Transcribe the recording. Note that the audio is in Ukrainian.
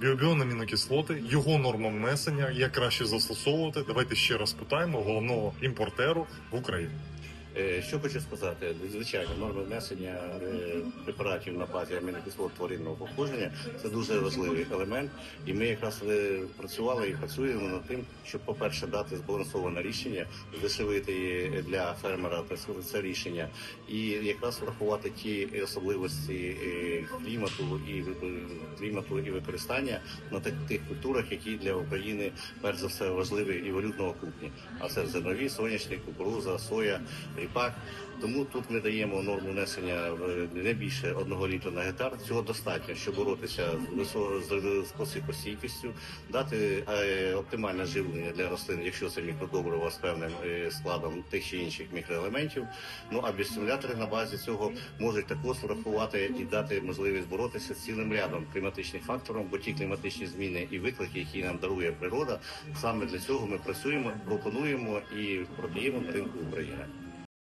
біобіон амінокислоти, його норма внесення, як краще застосовувати. Давайте ще раз питаємо головного імпортеру в Україні. Е, Що хочу сказати, звичайно, норми внесення е, препаратів на базі амінокислот тваринного походження це дуже важливий елемент. І ми якраз е, працювали і працюємо над тим, щоб, по-перше, дати збалансоване рішення, здешевити для фермера це- рішення, і якраз врахувати ті особливості клімату і клімату і використання на тих, культурах, які для України перш за все важливі і валютного кухні. А це зернові, соняшник, кукуруза, соя, ріпак. Тому тут ми даємо норму внесення в не більше одного літра на гектар. Цього достатньо, щоб боротися з посипостійкістю, дати е, оптимальне живлення для рослин, якщо це мікродобрива з певним е, складом тих чи інших мікроелементів. Ну а біостимулятори на базі цього можуть також врахувати і дати можливість боротися з цілим рядом кліматичних факторів, бо ті кліматичні зміни і виклики, які нам дарує природа, саме для цього ми працюємо, пропонуємо і продаємо на ринку України.